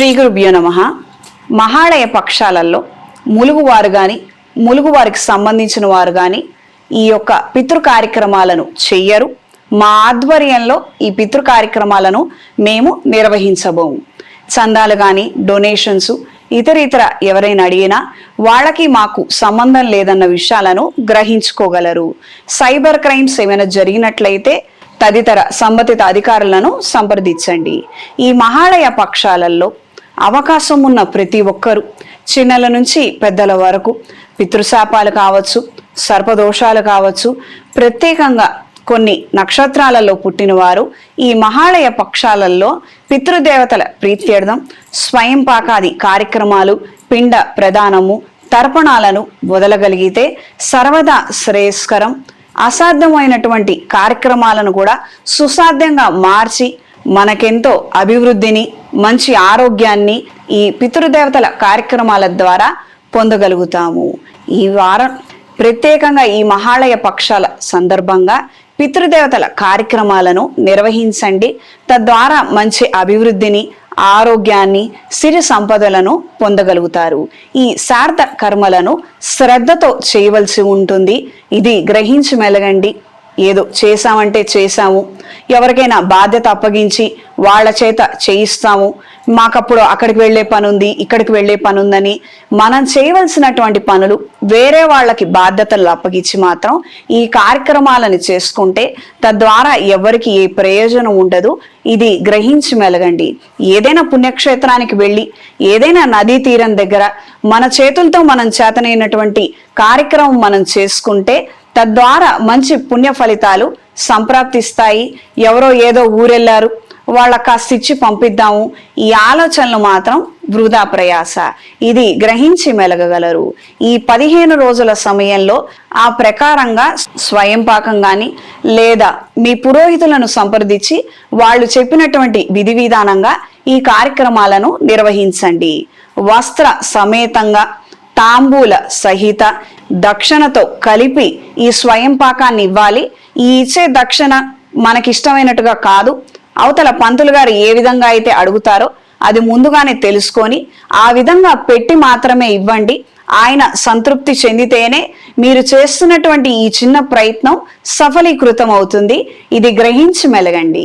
శ్రీ గురుభ్యో నమ. మహాళయ పక్షాలలో ములుగువారు కానీ ములుగువారికి సంబంధించిన వారు కానీ ఈ యొక్క పితృ కార్యక్రమాలను చెయ్యరు. మా ఆధ్వర్యంలో ఈ పితృ కార్యక్రమాలను మేము నిర్వహించబోము. చందాలు కానీ డొనేషన్స్ ఇతర ఇతర ఎవరైనా అడిగినా వాళ్ళకి మాకు సంబంధం లేదన్న విషయాలను గ్రహించుకోగలరు. సైబర్ క్రైమ్స్ ఏమైనా జరిగినట్లయితే తదితర సంబంధిత అధికారులను సంప్రదించండి. ఈ మహాళయ పక్షాలలో అవకాశం ఉన్న ప్రతి ఒక్కరూ చిన్నల నుంచి పెద్దల వరకు. పితృశాపాలు కావచ్చు సర్పదోషాలు కావచ్చు ప్రత్యేకంగా కొన్ని నక్షత్రాలలో పుట్టినవారు ఈ మహాలయ పక్షాలలో పితృదేవతల ప్రీత్యర్థం స్వయంపాకాది కార్యక్రమాలు పిండ ప్రదానము తర్పణాలను వదలగలిగితే సర్వదా శ్రేయస్కరం. అసాధ్యమైనటువంటి కార్యక్రమాలను కూడా సుసాధ్యంగా మార్చి మనకెంతో అభివృద్ధిని మంచి ఆరోగ్యాన్ని ఈ పితృదేవతల కార్యక్రమాల ద్వారా పొందగలుగుతాము. ఈ వారం ప్రత్యేకంగా ఈ మహాళయ పక్షాల సందర్భంగా పితృదేవతల కార్యక్రమాలను నిర్వహించండి. తద్వారా మంచి అభివృద్ధిని ఆరోగ్యాన్ని సిరి సంపదలను పొందగలుగుతారు. ఈ శార్థ కర్మలను శ్రద్ధతో చేయవలసి ఉంటుంది. ఇది గ్రహించి మెలగండి. ఏదో చేశామంటే చేశాము. ఎవరికైనా బాధ్యత అప్పగించి వాళ్ళ చేత చేయిస్తాము. మాకప్పుడు అక్కడికి వెళ్ళే పని ఉంది ఇక్కడికి వెళ్ళే పని ఉందని మనం చేయవలసినటువంటి పనులు వేరే వాళ్ళకి బాధ్యతలు అప్పగించి మాత్రం ఈ కార్యక్రమాలను చేసుకుంటే తద్వారా ఎవరికి ఏ ప్రయోజనం ఉండదు. ఇది గ్రహించి మెలగండి. ఏదైనా పుణ్యక్షేత్రానికి వెళ్ళి ఏదైనా నదీ తీరం దగ్గర మన చేతులతో మనం చేతనైనటువంటి కార్యక్రమం మనం చేసుకుంటే తద్వారా మంచి పుణ్య ఫలితాలు సంప్రాప్తిస్తాయి. ఎవరో ఏదో ఊరెళ్ళారు. వాళ్ళ కాస్త ఇచ్చి పంపిద్దాము. ఈ ఆలోచనలు మాత్రం వృధా ప్రయాస. ఇది గ్రహించి మెలగగలరు. ఈ పదిహేను రోజుల సమయంలో ఆ ప్రకారంగా స్వయం పాకం కానీ లేదా మీ పురోహితులను సంప్రదించి వాళ్ళు చెప్పినటువంటి విధి విధానంగా ఈ కార్యక్రమాలను నిర్వహించండి. వస్త్ర సమేతంగా తాంబూల సహిత దక్షిణతో కలిపి ఈ స్వయం పాకాన్ని ఇవ్వాలి. ఈ ఇచ్చే దక్షిణ మనకిష్టమైనట్టుగా కాదు. అవతల పంతులు గారు ఏ విధంగా అయితే అడుగుతారో అది ముందుగానే తెలుసుకొని ఆ విధంగా పెట్టి మాత్రమే ఇవ్వండి. ఆయన సంతృప్తి చెందితేనే మీరు చేస్తున్నటువంటి ఈ చిన్న ప్రయత్నం సఫలీకృతం అవుతుంది ఇది గ్రహించి మెలగండి.